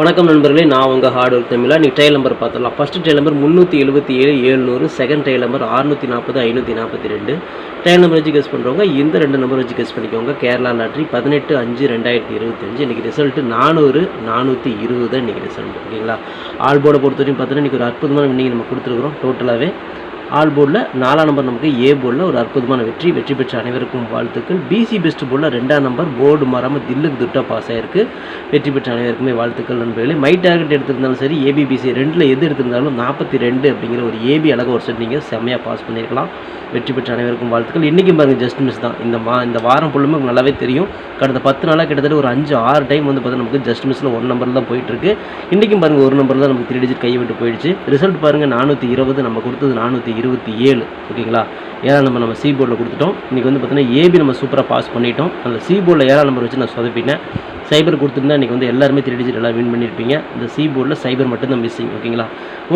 வணக்கம் நண்பர்களே நான் உங்கள் ஹார்ட் ஒர்க் தமிழா நீ ட்ரையல் நம்பர் பார்த்துடலாம். ஃபஸ்ட்டு ட்ரையல் நம்பர் முந்நூற்றி எழுபத்தி ஏழு ஏழ்நூறு. செகண்ட் ட்ரையல் நம்பர் அறுநூற்றி நாற்பது ஐநூற்றி நாற்பத்தி ரெண்டு. ட்ரையல் நம்பர் வச்சு கெஸ் பண்ணுறவங்க இந்த ரெண்டு நம்பர் வச்சு கெஸ் பண்ணிக்கோங்க. கேரளா லாட்ரி பதினெட்டு அஞ்சு ரெண்டாயிரத்தி இருபத்தஞ்சு. இன்றைக்கி ரிசல்ட்டு நானூறு நானூற்றி இருபது தான் இன்றைக்கி ரிசல்ட் ஓகேங்களா? ஆல்போர்டை பொறுத்த வரைக்கும் பார்த்தீங்கன்னா இன்றைக்கி ஒரு அற்புதமான இன்னைக்கு நம்ம கொடுத்துருக்குறோம். டோட்டலாகவே ஆல் போர்டில் நாலாம் நம்பர் நமக்கு ஏ போர்டில் ஒரு அற்புதமான வெற்றி வெற்றி பெற்ற அனைவருக்கும் வாழ்த்துக்கள். பிசி பெஸ்ட் போர்டில் ரெண்டாம் நம்பர் போர்டு மாறாமல் தில்லுக்கு துட்டா பாஸ் ஆகிருக்கு வெற்றி பெற்ற அனைவருக்குமே வாழ்த்துக்கள் நண்பர்களே. மை டார்கெட் எடுத்திருந்தாலும் சரி ஏபிபிசி ரெண்டில் எது எடுத்திருந்தாலும் நாற்பத்தி ரெண்டு அப்படிங்கிற ஒரு ஏபி அழகாக ஒரு செட் நீங்கள் செம்மையாக பாஸ் பண்ணியிருக்கலாம் வெற்றி பெற்ற அனைவருக்கும் வாழ்த்துக்கள். இன்றைக்கும் பாருங்கள் ஜஸ்ட் மிஸ் தான். இந்த மா இந்த வாரம் ஃபுல்லுமே நல்லாவே தெரியும். கடந்த பத்து நாளாக கிட்டத்தட்ட ஒரு அஞ்சு ஆறு டைம் வந்து பார்த்தா நமக்கு ஜஸ்ட் மிஸ்ஸில் ஒன் நம்பர் தான் போயிட்டுருக்கு. இன்றைக்கும் பாருங்கள் ஒரு நம்பர் தான் நமக்கு த்ரீ டிஜிட் கையை விட்டு போயிடுச்சு. ரிசல்ட் பாருங்கள் நானூற்றி இருபது. நம்ம கொடுத்தது நானூற்றி இருபத்தி ஏழு ஓகேங்களா? ஏழாம் நம்பர் நம்ம சி போர்டில் கொடுத்துட்டோம். இன்றைக்கி வந்து பார்த்தீங்கன்னா ஏபி நம்ம சூப்பராக பாஸ் பண்ணிட்டோம். அந்த சி போர்டில் ஏழாம் நம்பர் வச்சு நான் சொதப்பிட்டேன். சைபர் கொடுத்துருந்தா இன்றைக்கி வந்து எல்லாருமே த்ரீ டிஜிட் எல்லாம் வின் பண்ணியிருப்பீங்க இந்த சி போர்டில் சைபர் மட்டும்தான் மிஸ்ஸிங் ஓகேங்களா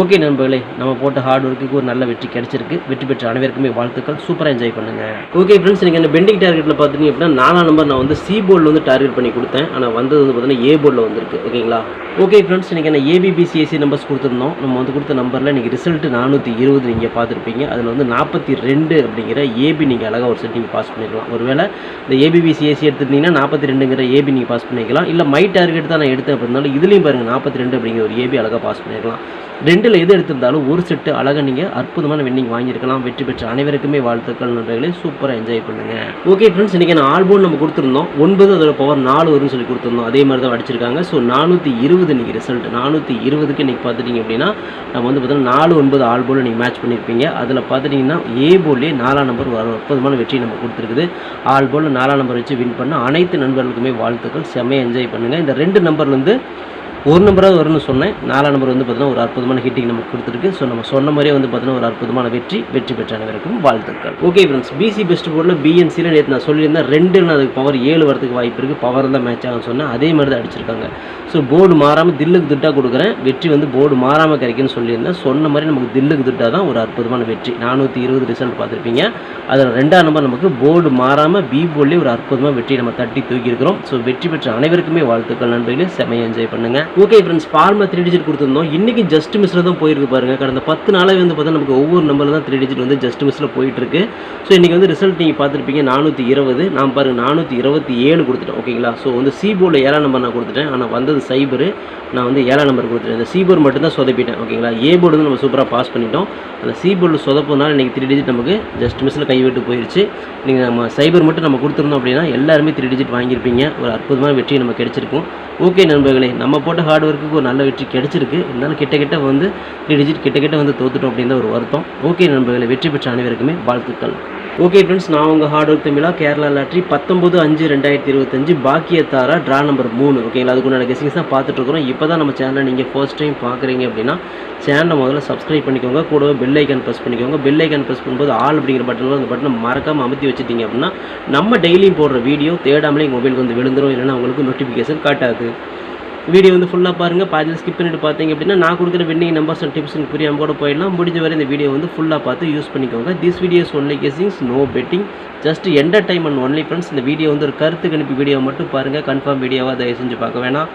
ஓகே நண்பர்களே நம்ம போட்ட ஹார்ட் ஒர்க்குக்கு ஒரு நல்ல வெற்றி கிடைச்சிருக்கு. வெற்றி பெற்ற அனைவருக்குமே வாழ்த்துக்கள். சூப்பராக என்ஜாய் பண்ணுங்கள் ஓகே ஃப்ரெண்ட்ஸ் நீங்கள் என்ன பெண்டிங் டார்கெட்டில் பார்த்துட்டீங்க அப்படின்னா நாலாம் நம்பர் நான் வந்து சி போர்டில் வந்து டார்கெட் பண்ணி கொடுத்தேன். ஆனால் வந்தது வந்து பார்த்தீங்கன்னா ஏ போர்டில் வந்திருக்கு ஓகேங்களா ஓகே ஃப்ரெண்ட்ஸ் இன்றைக்கி என்ன ஏபிபிசிஎஸ்சி நம்பர்ஸ் கொடுத்துருந்தோம். நம்ம வந்து கொடுத்த நம்பரில் இன்றைக்கி ரிசல்ட் நானூற்றி இருபது நீங்கள் பார்த்துருப்பீங்க. அதில் வந்து நாற்பத்தி ரெண்டு அப்படிங்கிற ஏபி நீங்கள் அழகாக ஒரு செட் நீங்கள் பாஸ் பண்ணிடலாம் ஒருவேளை இந்த ஏபிபிசிஎஸ்சி எடுத்துருந்தீங்கன்னா நாற்பத்தி ரெண்டுங்கிற ஏபி நீங்கள் பாஸ் பண்ணி பண்ணிக்கலாம். இல்லை மை டார்கெட் தான் நான் எடுத்தேன் அப்படின்னாலும் இதுலேயும் பாருங்கள் நாற்பத்தி ரெண்டு அப்படிங்கிற ஒரு ஏபி அழகாக பாஸ் பண்ணிருக்கலாம். ரெண்டில் எது எடுத்திருந்தாலும் ஒரு செட்டு அழகாக நீங்கள் அற்புதமான வின்னிங் வாங்கியிருக்கலாம். வெற்றி பெற்ற அனைவருக்குமே வாழ்த்துக்கள் நன்றிகளை சூப்பராக என்ஜாய் பண்ணுங்கள் ஓகே ஃப்ரெண்ட்ஸ் இன்றைக்கி நான் ஆல்போன் நம்ம கொடுத்துருந்தோம். ஒன்பது அதோட பவர் நாலு வரும்னு சொல்லி கொடுத்துருந்தோம். அதே மாதிரி தான் அடிச்சிருக்காங்க ஸோ நானூற்றி இருபது இன்றைக்கி ரிசல்ட் நானூற்றி இருபதுக்கு இன்றைக்கி பார்த்துட்டிங்க அப்படின்னா நம்ம வந்து பார்த்தீங்கன்னா நாலு ஒன்பது ஆல் போல் நீங்கள் மேட்ச் பண்ணியிருப்பீங்க அதில் பார்த்துட்டிங்கன்னா ஏ போல்லே நாலாம் நம்பர் ஒரு அற்புதமான வெற்றி நம்ம கொடுத்துருக்குது. ஆல் போல் நாலாம் நம்பர் வச்சு வின் பண்ண அனைத்து நண்பர்களுக்குமே வாழ்த்துக்கள். செம்மையாக என்ஜாய் பண்ணுங்கள் இந்த ரெண்டு நம்பர்லேருந்து ஒரு நம்பராவது வரும்னு சொன்னேன். நாலாம் நம்பர் வந்து பார்த்தீங்கன்னா ஒரு அற்புதமான ஹிட்டிங் நமக்கு கொடுத்துருக்கு. ஸோ நம்ம சொன்ன மாதிரியே வந்து பார்த்தீங்கன்னா ஒரு அற்புதமான வெற்றி வெற்றி பெற்ற அனைவருக்கும் வாழ்த்துக்கள். ஓகே ஃப்ரெண்ட்ஸ் பிசி பெஸ்ட் போர்டில் பிஎன்சியில் நேற்று நான் சொல்லியிருந்தேன் ரெண்டுன்னு அதுக்கு பவர் ஏழு வரதுக்கு வாய்ப்பு இருக்குது பவர் தான் மேட்ச் ஆகும்னு சொன்னேன். அதே மாதிரி தான் அடிச்சிருக்காங்க. ஸோ போர்டு மாறாமல் தில்லுக்கு திட்டாக கொடுக்குறேன். வெற்றி வந்து போர்டு மாறாமல் கிடைக்குன்னு சொல்லியிருந்தேன். சொன்ன மாதிரி நமக்கு தில்லுக்கு திட்டாக தான் ஒரு அற்புதமான வெற்றி. நானூற்றி இருபது ரிசல்ட் பார்த்துருப்பீங்க. அதில் ரெண்டாம் நம்பர் நமக்கு போர்டு மாறாமல் பி போர்ட்லேயே ஒரு அற்புதமாக வெற்றி நம்ம தட்டி தூக்கியிருக்கிறோம். ஸோ வெற்றி பெற்ற அனைவருக்குமே வாழ்த்துக்கள் நண்பர்களே. செமையை என்ஜாய் பண்ணுங்கள் ஓகே ஃப்ரெண்ட்ஸ் ஃபார்மில் த்ரீ டிஜிட் கொடுத்துருந்தோம். இன்றைக்கி ஜஸ்ட் மிஸ்ஸில் தான் போயிருக்கு பாருங்கள் கடந்த பத்து நாளாகவே வந்து பார்த்தா நமக்கு ஒவ்வொரு நம்பரில் தான் த்ரீ டிஜிட் வந்து ஜஸ்ட் மிஸ்ஸில் போயிட்டுருக்கு. ஸோ இன்றைக்கி வந்து ரிசல்ட் நீங்கள் பார்த்துருப்பீங்க நானூற்றி இருபது. நான் பாருங்கள் நானூற்றி இருபத்தி ஏழு கொடுத்துட்டேன். ஓகேங்களா ஸோ வந்து சிபோர்டில் ஏழாம் நம்பர் நான் கொடுத்துட்டேன். ஆனால் வந்தது சைபரு நான் வந்து ஏழாம் நம்பர் கொடுத்துட்டேன். இந்த சி மட்டும் மட்டும்தான் சொதப்பிட்டேன். ஓகேங்களா ஏ போர்டு வந்து நம்ம சூப்பராக பாஸ் பண்ணிட்டோம். அந்த சி போர்டில் சொதப்புனால இன்றைக்கி த்ரீ டிஜிட் நமக்கு ஜஸ்ட் மிஸ்ஸில் கைவிட்டு போயிடுச்சு நீங்கள் நம்ம சைபர் மட்டும் நம்ம கொடுத்துருந்தோம் அப்படின்னா எல்லாருமே த்ரீ டிஜிட் வாங்கியிருப்பீங்க. ஒரு அற்புதமான வெற்றி நம்ம கிடைச்சிருக்கும். ஓகே நண்பர்களே நம்ம போட்ட ஹார்ட் ஒர்க்குக்கு ஒரு நல்ல வெற்றி கிடைச்சிருக்கு. இருந்தாலும் கிட்ட கிட்ட வந்து த்ரீ டிஜிட் கிட்ட கிட்ட வந்து தோத்துட்டோம் அப்படின்னு ஒரு வருத்தம். ஓகே நண்பர்களை வெற்றி பெற்ற அனைவருக்குமே வாழ்த்துக்கள். ஓகே ஃப்ரெண்ட்ஸ் நான் உங்கள் ஹார்ட் ஒர்க் தமிழா கேரளா லாட்ரி பத்தொம்பது அஞ்சு ரெண்டாயிரத்தி இருபத்தஞ்சு பாக்கியத்தாரா ட்ரா நம்பர் மூணு. ஓகேங்களா அதுக்குண்டான கெசிங்ஸ் தான் பார்த்துட்ருக்குறோம் இப்போ தான் நம்ம சேனலை நீங்கள் ஃபர்ஸ்ட் டைம் பார்க்குறீங்க அப்படின்னா சேனலை முதல்ல சப்ஸ்கிரைப் பண்ணிக்கோங்க. கூடவே பெல் ஐக்கான் ப்ரெஸ் பண்ணிக்கோங்க. பெல் ஐக்கான் ப்ரெஸ் பண்ணும்போது ஆல் அப்படிங்கிற பட்டனில் அந்த பட்டனை மறக்காமல் அமுத்தி வச்சுட்டிங்க அப்படின்னா நம்ம டெய்லியும் போடுற வீடியோ தேடாமலே எங்கள் மொபைலுக்கு வந்து விழுந்துரும். இல்லைன்னா உங்களுக்கு நோட்டிஃபிகேஷன் காட்டாது. வீடியோ வந்து ஃபுல்லாக பாருங்கள் பாதியில் ஸ்கிப் பண்ணிட்டு பார்த்தீங்க அப்படின்னா நான் கொடுக்குற வின்னிங் நம்பர்ஸ் அண்ட் டிப்ஸ் புரியாமல் கூட போயிடலாம். முடிஞ்ச வரை இந்த வீடியோ வந்து ஃபுல்லாக பார்த்து யூஸ் பண்ணிக்கோங்க. This videos only guessings no betting just entertainment only friends இந்த வீடியோ வந்து ஒரு கருத்து கணிப்பு வீடியோ மட்டும் பாருங்கள் கன்ஃபார்ம் வீடியோவாக தயவு செஞ்சு பார்க்க வேணாம்.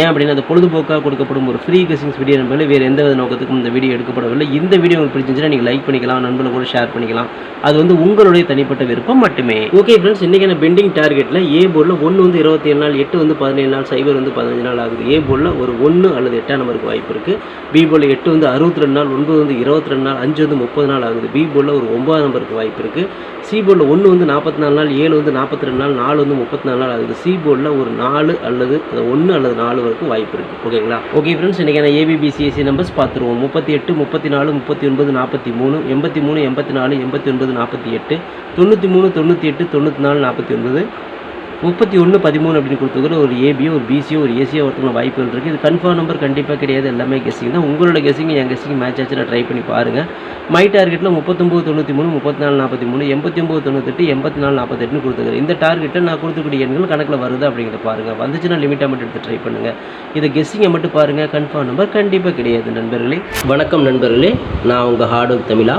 ஏன் அப்படின்னா அது பொழுதுபோக்காக கொடுக்கப்படும் ஒரு ஃப்ரீ கெஸிங்ஸ் வீடியோ நம்பளை வேறு எந்த வித நோக்கத்துக்கும் இந்த வீடியோ எடுக்கப்படவில்லை. இந்த வீடியோ உங்களுக்கு பிடிச்சிருந்துச்சுன்னா நீங்கள் லைக் பண்ணிக்கலாம் நண்பர்கள் கூட ஷேர் பண்ணிக்கலாம். அது வந்து உங்களுடைய தனிப்பட்ட விருப்பம் மட்டுமே. ஓகே ஃப்ரெண்ட்ஸ் இன்றைக்கான பெண்டிங் டார்கெட்டில் ஏ போர்டில் ஒன்று வந்து இருபத்தி ஏழு நாள் எட்டு வந்து பதினேழு நாள் சைபர் வந்து பதினஞ்சு நாள் ஆகுது. ஏ போலில் ஒரு ஒன்று அல்லது எட்டாம் நம்பருக்கு வாய்ப்பு இருக்குது பி போலில் எட்டு வந்து அறுபத்தி ரெண்டு நாள் ஒன்பது வந்து இருபத்தி ரெண்டு நாள் அஞ்சு வந்து முப்பது நாள் ஆகுது. பி போலில் ஒரு ஒன்பதாம் நம்பருக்கு வாய்ப்பு இருக்குது சி போலில் ஒன்று வந்து நாற்பத்தி நாலு நாள் ஏழு வந்து நாற்பத்தி ரெண்டு நாள் நாலு வந்து முப்பத்தி நாலு நாள் ஆகுது. சி போலில் ஒரு நாலு அல்லது ஒன்று அல்லது நாலு வரைக்கும் வாய்ப்பு இருக்குது ஓகேங்களா? ஓகே ஃப்ரெண்ட்ஸ் இன்றைக்கான ஏபிபிசிஎஸ்சி நம்பர்ஸ் பார்த்துருவோம். முப்பத்தி எட்டு முப்பத்தி நாலு முப்பத்தி ஒன்பது நாற்பத்தி மூணு எண்பத்தி மூணு எண்பத்தி நாலு எண்பத்தி ஒன்பது நாற்பத்தி எட்டு தொண்ணூற்றி மூணு தொண்ணூற்றி எட்டு தொண்ணூற்றி நாலு நாற்பத்தி ஒன்பது முப்பத்தி ஒன்று பதிமூணு அப்படின்னு கொடுத்துக்கிற ஒரு ஏபியோ ஒரு பிசியோ ஒரு ஏசியோ ஒருத்தவங்க வாய்ப்புகள் இருக்குது இது கன்ஃபார்ம் நம்பர் கண்டிப்பாக கிடையாது. எல்லாமே கெஸிங் தான். உங்களோட கெஸிங் என் கெஸிங் மேட்ச் ஆச்சுன்னா ட்ரை பண்ணி பாருங்கள் மை டார்கெட்டில் முப்பத்தொம்பது தொண்ணூற்றி மூணு முப்பத்தி நாலு நாற்பத்தி மூணு எண்பத்தி ஒம்பது தொண்ணூத்தெட்டு எண்பத்தி நாலு நாற்பத்தெட்டுன்னு கொடுத்துக்கிறேன் இந்த டார்கெட்டை நான் கொடுத்துக்கூடிய எண்கள் கணக்கில் வருது அப்படிங்கிறத பாருங்கள் வந்துச்சுன்னா லிமிட்டாக மட்டும் எடுத்து ட்ரை பண்ணுங்கள் இதை கெஸ்ஸிங்கை மட்டும் பாருங்கள் கன்ஃபார்ம் நம்பர் கண்டிப்பாக கிடையாது நண்பர்களே. வணக்கம் நண்பர்களே. நான் உங்கள் ஹார்ட் ஒர்க் தமிழா.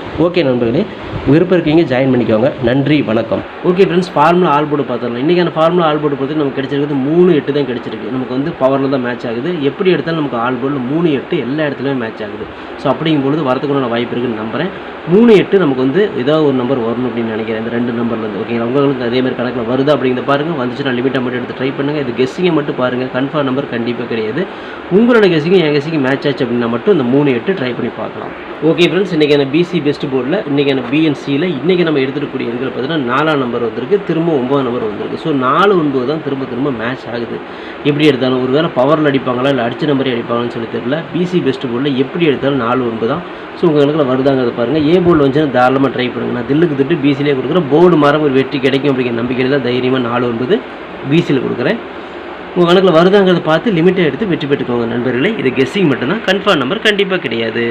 ஓகே நண்பர்களே விருப்பம் இருக்கீங்க ஜாயின் பண்ணிக்கோங்க. நன்றி வணக்கம். Okay friends formula all board பார்த்துடலாம். இன்றைக்கான ஃபார்முலா ஆல் போர்டு பார்த்து நமக்கு கிடைச்சிருக்கிறது மூணு எட்டு தான் கிடைச்சிருக்கு. நமக்கு வந்து பவரில் தான் மேட்ச் ஆகுது. எப்படி எடுத்தாலும் நமக்கு ஆல் போர்டில் மூணு எட்டு எல்லா இடத்துலையுமே மேட்ச் ஆகுது. ஸோ அப்படிங்கும்பொழுது வரதுக்குள்ள வாய்ப்பு இருக்குன்னு நம்புகிறேன் மூணு எட்டு நமக்கு வந்து ஏதாவது ஒரு நம்பர் வரணும் அப்படின்னு நினைக்கிறேன். இந்த ரெண்டு நம்பர்லேருந்து ஓகேங்களா உங்களுக்கு அதே மாதிரி கணக்கில் வருதா அப்படிங்கிறத பாருங்கள் வந்துச்சுன்னா லிமிட்டாக மட்டும் எடுத்து ட்ரை பண்ணுங்கள் இது கெஸ்ஸிங்கை மட்டும் பாருங்கள் கன்ஃபார்ம் நம்பர் கண்டிப்பாக கிடையாது. உங்களோட கெஸ்ஸிங்கும் என் கெஸ்ஸிங்கும் மேட்ச் ஆச்சு அப்படின்னா மட்டும் இந்த மூணு எட்டு ட்ரை பண்ணி பார்க்கலாம். ஓகே ஃப்ரெண்ட்ஸ் இன்றைக்கான பிசி பெஸ்ட் போர்டில் இன்றைக்கான பிஎன்சியில் இன்றைக்கி நம்ம எடுத்துக்கூடிய எண்கள் பார்த்தீங்கன்னா நாலாம் நம்பர் வந்திருக்கு திரும்ப ஒம்பது நம்பர் வந்திருக்கு. ஸோ நாலு ஒன்பது தான் திரும்ப திரும்ப மேட்ச் ஆகுது. எப்படி எடுத்தாலும் ஒரு வேளை பவரில் அடிப்பாங்களா இல்லை அடிச்ச நம்பரே அடிப்பாங்கன்னு சொல்லி தெரியல. பிசி பெஸ்ட் போர்டில் எப்படி எடுத்தாலும் நாலு ஒன்பது தான். ஸோ உங்கள் கணக்கில் வருதாங்கிறத பாருங்கள் ஏ போர்டில் வந்துச்சுன்னா தாராளமாக ட்ரை பண்ணுங்கள் நான் தில்லுக்கு திட்டு பிசிலே கொடுக்குறேன். போர்டு மரம் ஒரு வெற்றி கிடைக்கும் அப்படிங்கிற நம்பிக்கையில் தான் தைரியமாக நாலு ஒன்பது பிசியில் கொடுக்குறேன். உங்கள் கணக்கில் வருதாங்கிறத பார்த்து லிமிட்டை எடுத்து வெற்றி பெற்றுக்கோங்க நண்பர்களே. இது கெஸ்ஸிங் மட்டும்தான். கன்ஃபார்ம் நம்பர் கண்டிப்பாக கிடையாது.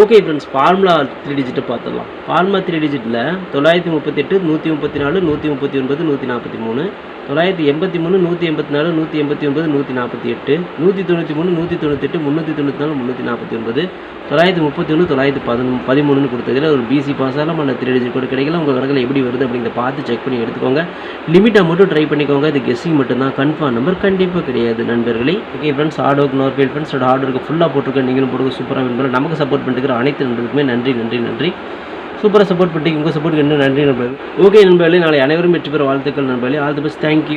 ஓகே ஃப்ரெண்ட்ஸ் ஃபார்முலா த்ரீ டிஜிட்டை பார்த்துடலாம். ஃபார்முலா த்ரீ டிஜிட்டில் தொள்ளாயிரத்தி முப்பத்தெட்டு நூற்றி முப்பத்தி நாலு நூற்றி முப்பத்தி ஒன்பது நூற்றி நாற்பத்தி மூணு தொள்ளாயிரத்தி எண்பத்தி மூணு நூற்றி எண்பத்தி நாலு நூற்றி எண்பத்தி ஒன்பது நூற்றி நாற்பத்தி எட்டு நூற்றி தொண்ணூற்றி மூணு நூற்றி தொண்ணூற்றி எட்டு முந்நூற்றி தொண்ணூற்றி நாலு முந்நூற்றி நாற்பத்தி ஒன்பது தொள்ளாயிரத்தி முப்பத்தி ஒன்று தொள்ளாயிரத்தி பதினொன்று பதிமூணுன்னு கொடுத்ததில் ஒரு பிசி பாஸ் ஆகலாம் அந்த த்ரீ டிஜிட் கூட கிடைக்கல. உங்கள் கணக்கில் எப்படி வருது அப்படிங்கிறத பார்த்து செக் பண்ணி எடுத்துக்கோங்க. லிமிட்டை மட்டும் ட்ரை பண்ணிக்கோங்க. இது கெஸ்ஸிங் மட்டும்தான். கன்ஃபார்ம் நம்பர் கண்டிப்பாக கிடையாது நண்பர்களே. ஓகே ஃப்ரெண்ட்ஸ் ஹார்ட் ஒர்க் நோர்ஃபீல் ஃப்ரெண்ட்ஸோட ஹார்ட் ஒர்க்கு ஃபுல்லாக போட்டிருக்கேன். நீங்களும் போடுங்க. சூப்பராக வின் பண்ண நமக்கு சப்போர்ட் பண்ணிருக்கிற அனைத்து நண்பர்களுக்குமே நன்றி நன்றி நன்றி. சூப்பராக சப்போர்ட் பண்ணிட்டு உங்கள் சப்போர்ட்டுக்கு இன்னும் நன்றி நண்பர்கள். ஓகே நண்பர்களே. நாளை அனைவரும் வெற்றி பெற வாழ்த்துக்கள் நண்பர்களே. All the best thank you